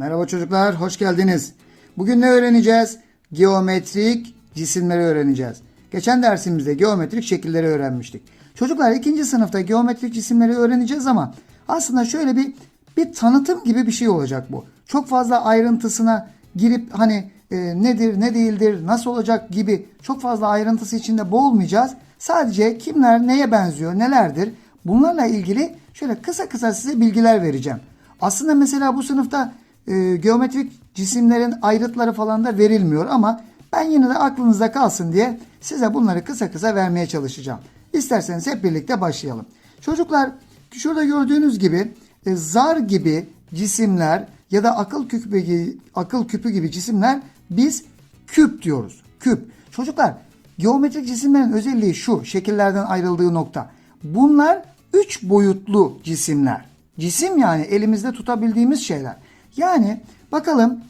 Merhaba çocuklar, hoş geldiniz. Bugün ne öğreneceğiz? Geometrik cisimleri öğreneceğiz. Geçen dersimizde geometrik şekilleri öğrenmiştik. Çocuklar ikinci sınıfta geometrik cisimleri öğreneceğiz ama aslında şöyle bir bir tanıtım gibi bir şey olacak bu. Çok fazla ayrıntısına girip hani e, nedir, ne değildir, nasıl olacak gibi çok fazla ayrıntısı içinde boğulmayacağız. Sadece kimler neye benziyor, nelerdir bunlarla ilgili şöyle kısa kısa size bilgiler vereceğim. Aslında mesela bu sınıfta e, geometrik cisimlerin ayrıtları falan da verilmiyor ama ben yine de aklınızda kalsın diye size bunları kısa kısa vermeye çalışacağım. İsterseniz hep birlikte başlayalım. Çocuklar şurada gördüğünüz gibi e, zar gibi cisimler ya da akıl küpü gibi, akıl küpü gibi cisimler biz küp diyoruz. Küp. Çocuklar geometrik cisimlerin özelliği şu şekillerden ayrıldığı nokta. Bunlar üç boyutlu cisimler. Cisim yani elimizde tutabildiğimiz şeyler. Yani bakalım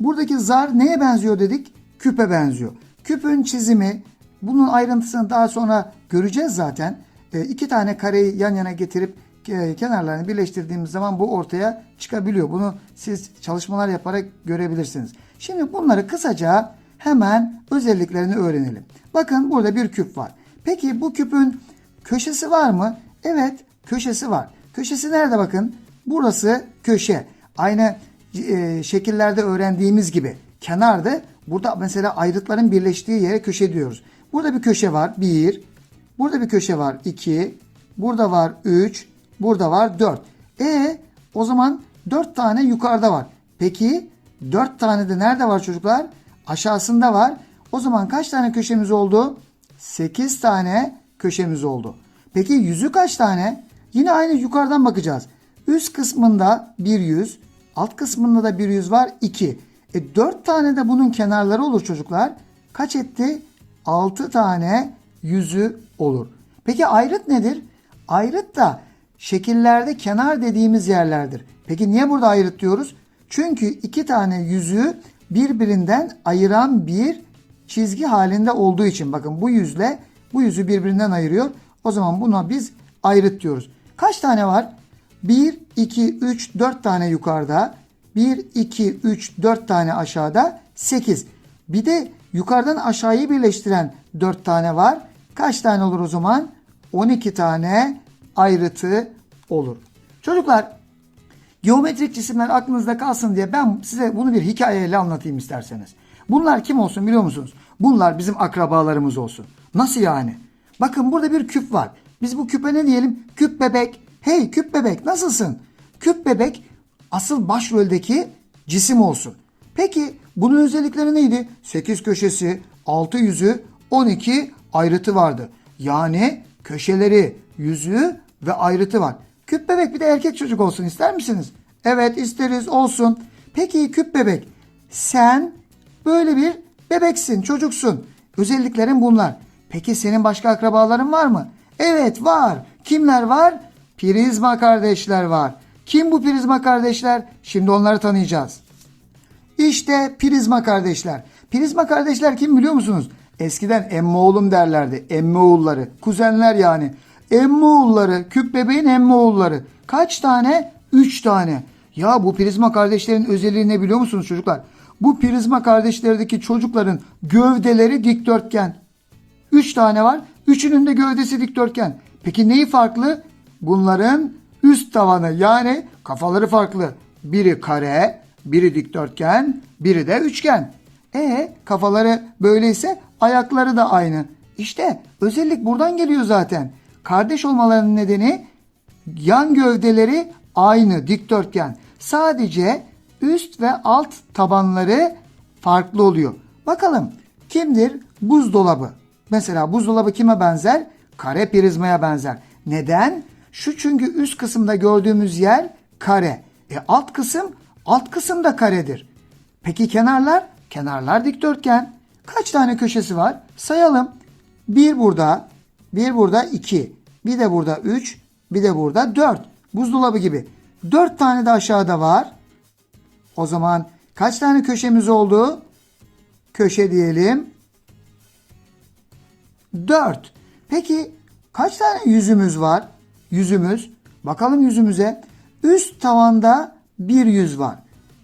buradaki zar neye benziyor dedik? Küpe benziyor. Küpün çizimi bunun ayrıntısını daha sonra göreceğiz zaten. E, iki tane kareyi yan yana getirip e, kenarlarını birleştirdiğimiz zaman bu ortaya çıkabiliyor. Bunu siz çalışmalar yaparak görebilirsiniz. Şimdi bunları kısaca hemen özelliklerini öğrenelim. Bakın burada bir küp var. Peki bu küpün köşesi var mı? Evet köşesi var. Köşesi nerede bakın? Burası köşe. Aynı e, şekillerde öğrendiğimiz gibi. Kenarda burada mesela ayrıtların birleştiği yere köşe diyoruz. Burada bir köşe var. 1. Burada bir köşe var. 2. Burada var 3. Burada var 4. E o zaman 4 tane yukarıda var. Peki 4 tane de nerede var çocuklar? Aşağısında var. O zaman kaç tane köşemiz oldu? 8 tane köşemiz oldu. Peki yüzü kaç tane? Yine aynı yukarıdan bakacağız. Üst kısmında bir yüz, alt kısmında da bir yüz var 2. E 4 tane de bunun kenarları olur çocuklar. Kaç etti? 6 tane yüzü olur. Peki ayrıt nedir? Ayrıt da şekillerde kenar dediğimiz yerlerdir. Peki niye burada ayrıt diyoruz? Çünkü iki tane yüzü birbirinden ayıran bir çizgi halinde olduğu için. Bakın bu yüzle bu yüzü birbirinden ayırıyor. O zaman buna biz ayrıt diyoruz. Kaç tane var? 1, 2, 3, 4 tane yukarıda. 1, 2, 3, 4 tane aşağıda. 8. Bir de yukarıdan aşağıyı birleştiren 4 tane var. Kaç tane olur o zaman? 12 tane ayrıtı olur. Çocuklar geometrik cisimler aklınızda kalsın diye ben size bunu bir hikayeyle anlatayım isterseniz. Bunlar kim olsun biliyor musunuz? Bunlar bizim akrabalarımız olsun. Nasıl yani? Bakın burada bir küp var. Biz bu küpe ne diyelim? Küp bebek. Hey küp bebek nasılsın? Küp bebek asıl başroldeki cisim olsun. Peki bunun özellikleri neydi? 8 köşesi, 6 yüzü, 12 ayrıtı vardı. Yani köşeleri, yüzü ve ayrıtı var. Küp bebek bir de erkek çocuk olsun ister misiniz? Evet isteriz olsun. Peki küp bebek sen böyle bir bebeksin, çocuksun. Özelliklerin bunlar. Peki senin başka akrabaların var mı? Evet var. Kimler var? Prizma kardeşler var. Kim bu prizma kardeşler? Şimdi onları tanıyacağız. İşte prizma kardeşler. Prizma kardeşler kim biliyor musunuz? Eskiden emmi oğlum derlerdi. Emmi oğulları. Kuzenler yani. Emmi oğulları. Küp bebeğin emmi oğulları. Kaç tane? Üç tane. Ya bu prizma kardeşlerin özelliği ne biliyor musunuz çocuklar? Bu prizma kardeşlerdeki çocukların gövdeleri dikdörtgen. Üç tane var. Üçünün de gövdesi dikdörtgen. Peki neyi farklı? Bunların üst tavanı yani kafaları farklı. Biri kare, biri dikdörtgen, biri de üçgen. E kafaları böyleyse ayakları da aynı. İşte özellik buradan geliyor zaten. Kardeş olmalarının nedeni yan gövdeleri aynı dikdörtgen. Sadece üst ve alt tabanları farklı oluyor. Bakalım kimdir? Buzdolabı. Mesela buzdolabı kime benzer? Kare prizmaya benzer. Neden? Şu çünkü üst kısımda gördüğümüz yer kare. E alt kısım alt kısım da karedir. Peki kenarlar? Kenarlar dikdörtgen. Kaç tane köşesi var? Sayalım. Bir burada, bir burada iki, bir de burada üç, bir de burada dört. Buzdolabı gibi. Dört tane de aşağıda var. O zaman kaç tane köşemiz oldu? Köşe diyelim. 4. Peki kaç tane yüzümüz var? Yüzümüz. Bakalım yüzümüze. Üst tavanda bir yüz var.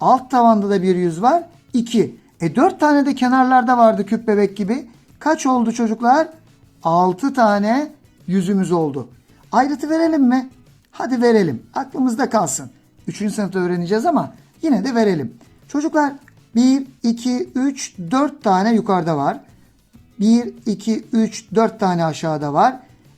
Alt tavanda da bir yüz var. 2. E 4 tane de kenarlarda vardı küp bebek gibi. Kaç oldu çocuklar? 6 tane yüzümüz oldu. Ayrıtı verelim mi? Hadi verelim. Aklımızda kalsın. 3. sınıfta öğreneceğiz ama yine de verelim. Çocuklar 1, 2, 3, 4 tane yukarıda var. 1, 2, 3, 4 tane aşağıda var.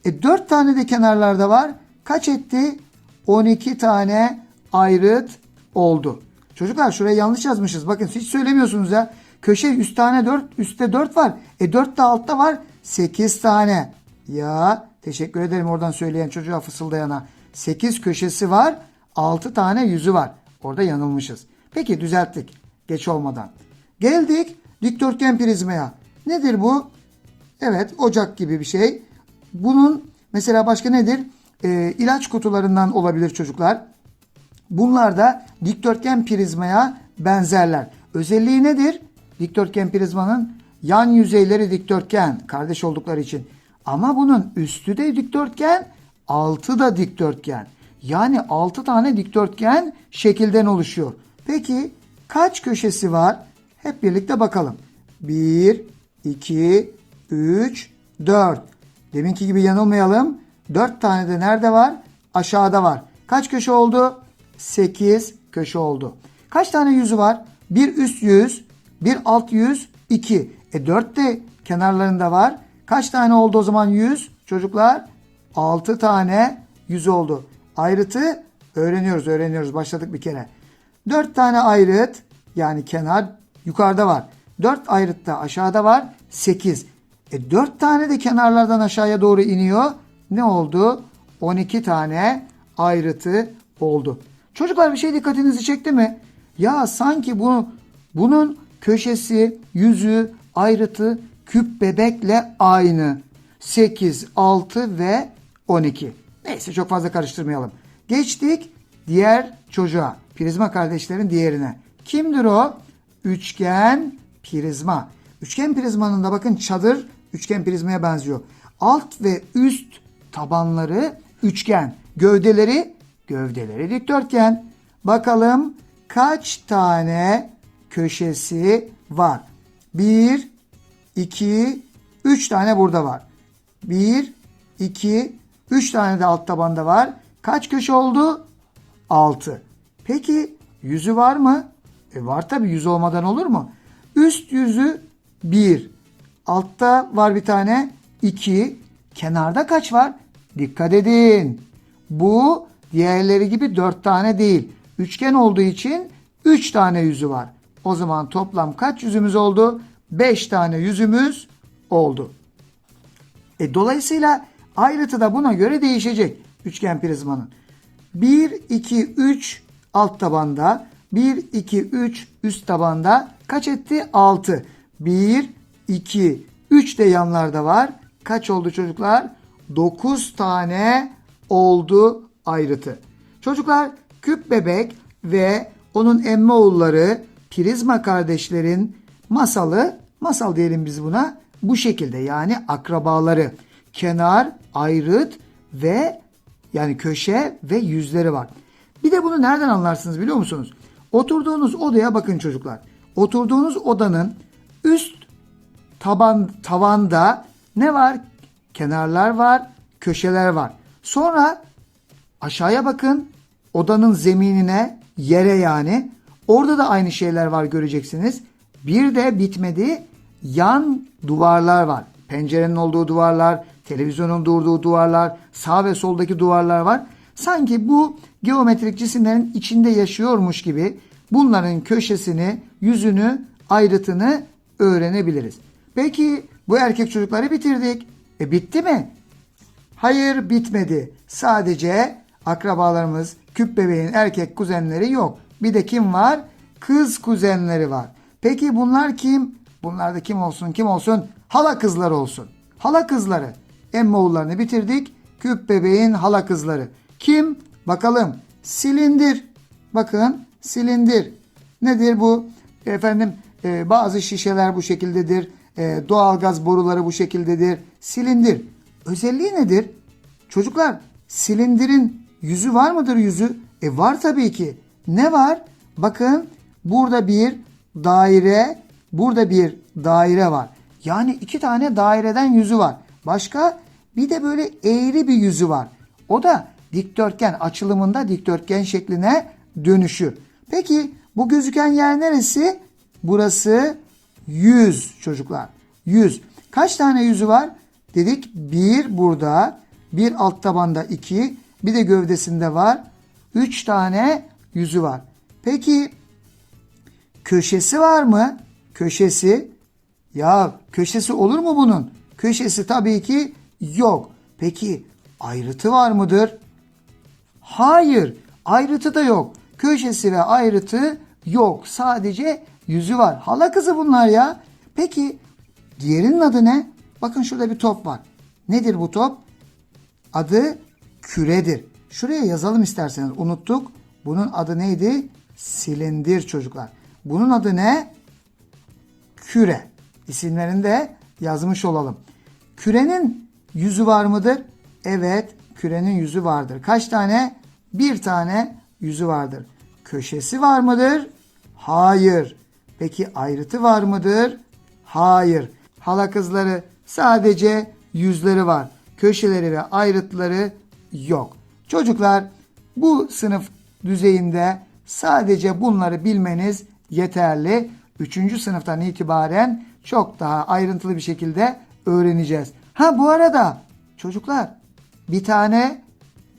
E 4 tane de kenarlarda var. Kaç etti? 12 tane ayrıt oldu. Çocuklar şuraya yanlış yazmışız. Bakın hiç söylemiyorsunuz ya. Köşe üst tane 4, üstte 4 var. E 4 de altta var. 8 tane. Ya teşekkür ederim oradan söyleyen çocuğa fısıldayana. 8 köşesi var. 6 tane yüzü var. Orada yanılmışız. Peki düzelttik. Geç olmadan. Geldik dikdörtgen prizmaya. Nedir bu? Evet ocak gibi bir şey. Bunun mesela başka nedir? Ee, ilaç kutularından olabilir çocuklar. Bunlar da dikdörtgen prizmaya benzerler. Özelliği nedir? Dikdörtgen prizmanın yan yüzeyleri dikdörtgen kardeş oldukları için. Ama bunun üstü de dikdörtgen, altı da dikdörtgen. Yani 6 tane dikdörtgen şekilden oluşuyor. Peki kaç köşesi var? Hep birlikte bakalım. 1, 2, 3, 4. Deminki gibi yanılmayalım. 4 tane de nerede var? Aşağıda var. Kaç köşe oldu? 8 köşe oldu. Kaç tane yüzü var? Bir üst yüz, bir alt yüz, 2. E 4 de kenarlarında var. Kaç tane oldu o zaman yüz? Çocuklar 6 tane yüz oldu. Ayrıtı öğreniyoruz, öğreniyoruz. Başladık bir kere. 4 tane ayrıt yani kenar yukarıda var. 4 ayrıt da aşağıda var. 8. E 4 tane de kenarlardan aşağıya doğru iniyor. Ne oldu? 12 tane ayrıtı oldu. Çocuklar bir şey dikkatinizi çekti mi? Ya sanki bu bunun köşesi, yüzü, ayrıtı küp bebekle aynı. 8, 6 ve 12. Neyse çok fazla karıştırmayalım. Geçtik diğer çocuğa. Prizma kardeşlerin diğerine. Kimdir o? Üçgen prizma. Üçgen prizmanın da bakın çadır üçgen prizmaya benziyor. Alt ve üst tabanları üçgen. Gövdeleri gövdeleri dikdörtgen. Bakalım kaç tane köşesi var? 1, 2, 3 tane burada var. 1, 2, 3 tane de alt tabanda var. Kaç köşe oldu? 6. Peki yüzü var mı? E var tabi yüz olmadan olur mu? Üst yüzü 1. Altta var bir tane 2. Kenarda kaç var? Dikkat edin. Bu diğerleri gibi 4 tane değil. Üçgen olduğu için 3 tane yüzü var. O zaman toplam kaç yüzümüz oldu? 5 tane yüzümüz oldu. E, dolayısıyla ayrıtı da buna göre değişecek üçgen prizmanın. 1, 2, 3 alt tabanda, 1, 2, 3 üst tabanda kaç etti? 6. 1, 2, 3 de yanlarda var. Kaç oldu çocuklar? 9 tane oldu ayrıtı. Çocuklar küp bebek ve onun emme oğulları prizma kardeşlerin masalı, masal diyelim biz buna, bu şekilde yani akrabaları. Kenar, ayrıt ve yani köşe ve yüzleri var. Bir de bunu nereden anlarsınız biliyor musunuz? Oturduğunuz odaya bakın çocuklar. Oturduğunuz odanın üst taban tavanda ne var? Kenarlar var, köşeler var. Sonra aşağıya bakın. Odanın zeminine, yere yani. Orada da aynı şeyler var göreceksiniz. Bir de bitmedi. Yan duvarlar var. Pencerenin olduğu duvarlar, televizyonun durduğu duvarlar, sağ ve soldaki duvarlar var. Sanki bu geometrik cisimlerin içinde yaşıyormuş gibi bunların köşesini, yüzünü, ayrıtını öğrenebiliriz. Peki bu erkek çocukları bitirdik. E bitti mi? Hayır bitmedi. Sadece akrabalarımız küp bebeğin erkek kuzenleri yok. Bir de kim var? Kız kuzenleri var. Peki bunlar kim? Bunlar da kim olsun kim olsun? Hala kızları olsun. Hala kızları. Emmoğullarını bitirdik. Küp bebeğin hala kızları. Kim? Bakalım. Silindir. Bakın silindir. Nedir bu? Efendim e, bazı şişeler bu şekildedir. E, doğalgaz boruları bu şekildedir. Silindir. Özelliği nedir? Çocuklar silindirin yüzü var mıdır yüzü? E var tabii ki. Ne var? Bakın Burada bir daire, burada bir daire var. Yani iki tane daireden yüzü var. Başka bir de böyle eğri bir yüzü var. O da dikdörtgen açılımında dikdörtgen şekline dönüşür. Peki bu gözüken yer neresi? Burası 100 çocuklar. 100. Kaç tane yüzü var? Dedik bir burada, bir alt tabanda iki, bir de gövdesinde var. 3 tane yüzü var. Peki köşesi var mı? Köşesi. Ya köşesi olur mu bunun? Köşesi tabii ki yok. Peki ayrıtı var mıdır? Hayır. Ayrıtı da yok. Köşesi ve ayrıtı yok. Sadece yüzü var. Hala kızı bunlar ya. Peki diğerinin adı ne? Bakın şurada bir top var. Nedir bu top? Adı küredir. Şuraya yazalım isterseniz. Unuttuk. Bunun adı neydi? Silindir çocuklar. Bunun adı ne? Küre. İsimlerini de yazmış olalım. Kürenin yüzü var mıdır? Evet, kürenin yüzü vardır. Kaç tane? Bir tane yüzü vardır. Köşesi var mıdır? Hayır. Peki ayrıtı var mıdır? Hayır. Hala kızları sadece yüzleri var. Köşeleri ve ayrıtları yok. Çocuklar bu sınıf düzeyinde sadece bunları bilmeniz yeterli. Üçüncü sınıftan itibaren çok daha ayrıntılı bir şekilde öğreneceğiz. Ha bu arada çocuklar bir tane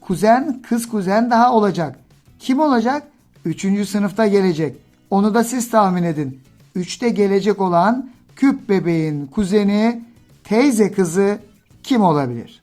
kuzen, kız kuzen daha olacak. Kim olacak? Üçüncü sınıfta gelecek. Onu da siz tahmin edin. Üçte gelecek olan küp bebeğin kuzeni, teyze kızı kim olabilir?